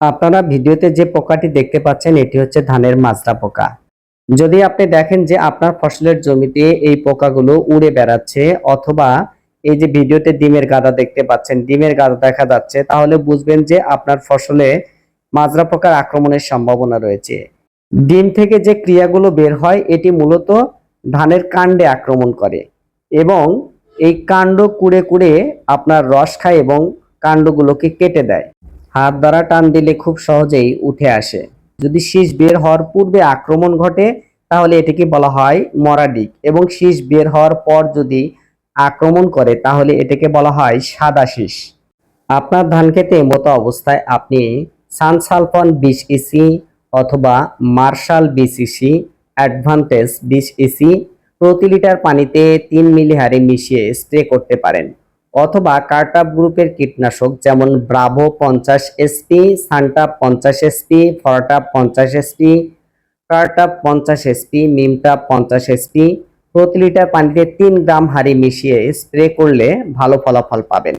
আপনারা ভিডিওতে যে পোকাটি দেখতে পাচ্ছেন, এটি হচ্ছে ধানের মাজরা পোকা। যদি আপনি দেখেন যে আপনার ফসলের জমিতে এই পোকাগুলো উড়ে বেড়াচ্ছে অথবা এই যে ভিডিওতে ডিমের গাদা দেখতে পাচ্ছেন, ডিমের গাদা দেখা যাচ্ছে, তাহলে বুঝবেন যে আপনার ফসলে মাজরা পোকার আক্রমণের সম্ভাবনা রয়েছে। ডিম থেকে যে ক্রিয়াগুলো বের হয়, এটি মূলত ধানের কাণ্ডে আক্রমণ করে এবং এই কাণ্ড কুড়ে কুড়ে আপনার রস খায় এবং কাণ্ডগুলোকে কেটে দেয়। হাত দ্বারা টান দিলে খুব সহজেই উঠে আসে। যদি শীষ বের হওয়ার পূর্বে আক্রমণ ঘটে, তাহলে এটিকে বলা হয় মরাডিক এবং শীষ বের হওয়ার পর যদি আক্রমণ করে, তাহলে এটাকে বলা হয় সাদা শীষ। আপনার ধান খেতে মতো অবস্থায় আপনি সানসালফন বিশ ইসি অথবা মার্শাল বিশ ইসি, অ্যাডভান্টেজ বিশ ইসি প্রতি লিটার পানিতে তিন মিলি হারে মিশিয়ে স্প্রে করতে পারেন। অথবা কার্টাপ গ্রুপের কীটনাশক, যেমন ব্রাভো পঞ্চাশ এসপি সানটাপ পঞ্চাশ এসপি ফরটাপ পঞ্চাশ এসপি কার্টাপ পঞ্চাশ এসপি মিমটাপ পঞ্চাশ এসপি। প্রতি লিটার পানিতে তিন গ্রাম হারে মিশিয়ে স্প্রে করলে ভালো ফলাফল পাবেন।